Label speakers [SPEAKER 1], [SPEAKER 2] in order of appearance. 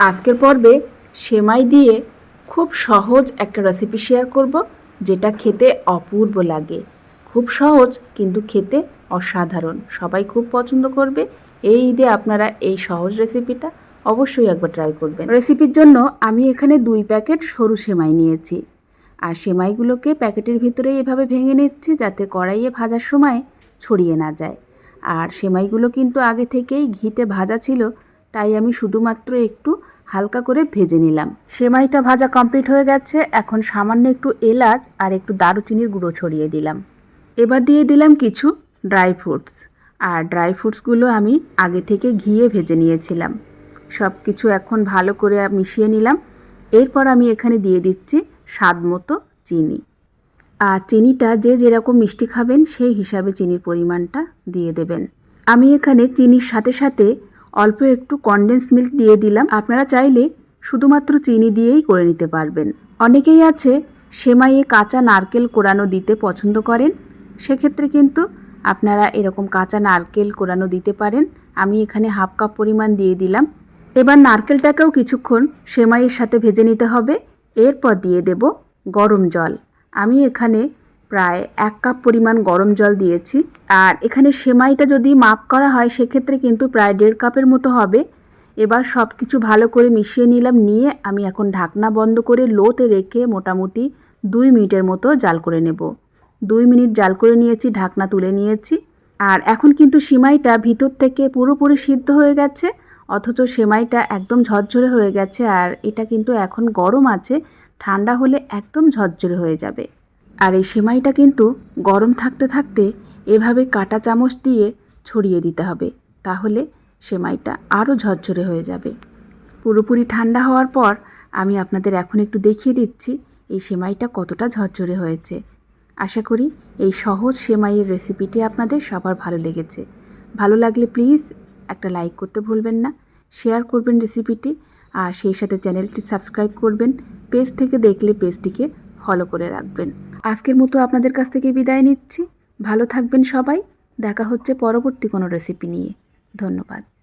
[SPEAKER 1] আজকের পর্বে সেমাই দিয়ে খুব সহজ একটা রেসিপি শেয়ার করব, যেটা খেতে অপূর্ব লাগে। খুব সহজ, কিন্তু খেতে অসাধারণ। সবাই খুব পছন্দ করবে। এই ঈদে আপনারা এই সহজ রেসিপিটা অবশ্যই একবার ট্রাই করবেন। রেসিপির জন্য আমি এখানে দুই প্যাকেট সরু সেমাই নিয়েছি। আর সেমাইগুলোকে প্যাকেটের ভিতরে এভাবে ভেঙে নিচ্ছি, যাতে কড়াইয়ে ভাজার সময় ছড়িয়ে না যায়। আর সেমাইগুলো কিন্তু আগে থেকেই ঘিতে ভাজা ছিল তাই আমি শুধুমাত্র একটু হালকা করে ভেজে নিলাম। সেমাইটা ভাজা কমপ্লিট হয়ে গেছে, এখন সামান্য একটু এলাচ আর একটু দারুচিনির গুঁড়ো ছড়িয়ে দিলাম। এবার দিয়ে দিলাম কিছু ড্রাই ফ্রুটস আর ড্রাই ফ্রুটসগুলো আমি আগে থেকে ঘিয়ে ভেজে নিয়েছিলাম। সব কিছু এখন ভালো করে মিশিয়ে নিলাম। এরপর আমি এখানে দিয়ে দিচ্ছি স্বাদ মতো চিনি। আর চিনিটা যে যেরকম মিষ্টি খাবেন সেই হিসাবে চিনির পরিমাণটা দিয়ে দেবেন। আমি এখানে চিনির সাথে সাথে অল্প একটু কনডেন্স মিল্ক দিয়ে দিলাম। আপনারা চাইলে শুধুমাত্র চিনি দিয়েই করে নিতে পারবেন। অনেকেই আছে সেমাইয়ে কাঁচা নারকেল কোরানো দিতে পছন্দ করেন। সেক্ষেত্রে কিন্তু আপনারা এরকম কাঁচা নারকেল কোরানো দিতে পারেন। আমি এখানে হাফ কাপ পরিমাণ দিয়ে দিলাম। এবার নারকেলটাকেও কিছুক্ষণ সেমাইয়ের সাথে ভেজে নিতে হবে। এরপর দিয়ে দেব গরম জল। আমি এখানে প্রায় এক কাপ পরিমাণ গরম জল দিয়েছি। আর এখানে সেমাইটা যদি মাপ করা হয়, সেক্ষেত্রে কিন্তু প্রায় দেড় কাপের মতো হবে। এবার সব কিছু ভালো করে মিশিয়ে নিলাম, নিয়ে আমি এখন ঢাকনা বন্ধ করে লোতে রেখে মোটামুটি দুই মিনিটের মতো জাল করে নেব। দুই মিনিট জাল করে নিয়েছি, ঢাকনা তুলে নিয়েছি। আর এখন কিন্তু সিমাইটা ভিতর থেকে পুরোপুরি সিদ্ধ হয়ে গেছে, অথচ সেমাইটা একদম ঝরঝরে হয়ে গেছে। আর এটা কিন্তু এখন গরম আছে, ঠান্ডা হলে একদম ঝরঝরে হয়ে যাবে। আর এই সেমাইটা কিন্তু গরম থাকতে থাকতে এভাবে কাটা চামচ দিয়ে ছড়িয়ে দিতে হবে, তাহলে সেমাইটা আরও ঝরঝরে হয়ে যাবে। পুরোপুরি ঠান্ডা হওয়ার পর আমি আপনাদের এখন একটু দেখিয়ে দিচ্ছি এই সেমাইটা কতটা ঝরঝরে হয়েছে। আশা করি এই সহজ সেমাইয়ের রেসিপিটি আপনাদের সবার ভালো লেগেছে। ভালো লাগলে প্লিজ একটা লাইক করতে ভুলবেন না, শেয়ার করবেন রেসিপিটি, আর সেই সাথে চ্যানেলটি সাবস্ক্রাইব করবেন, পেজ থেকে দেখলে পেজটিকে ফলো করে রাখবেন। আজকের মতো আপনাদের কাছ থেকে বিদায় নিচ্ছি। ভালো থাকবেন সবাই। দেখা হচ্ছে পরবর্তী কোনো রেসিপি নিয়ে। ধন্যবাদ।